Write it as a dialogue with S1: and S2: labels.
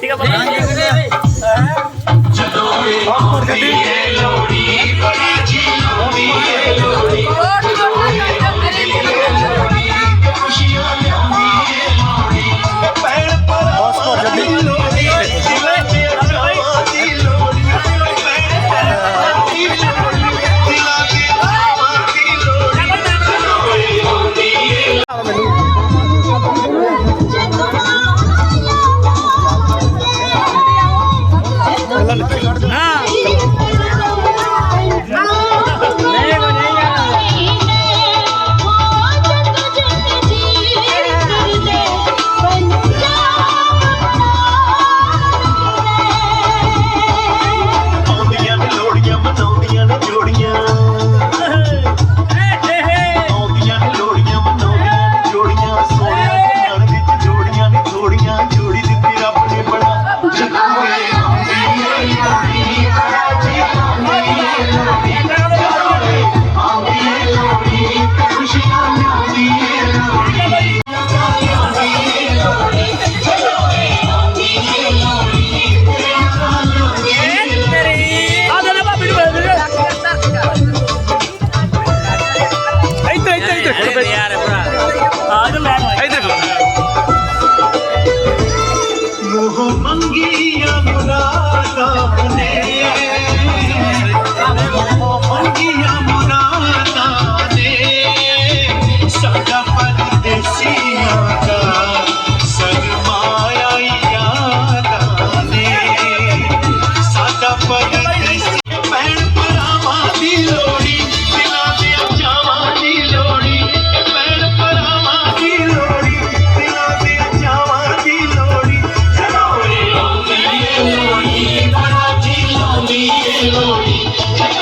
S1: ਠੀਕ ਆ ਬੰਦਾ
S2: ਜਦੋਂ ਵੀ ਆਉਂਦੀ ਏ। Ah. Thank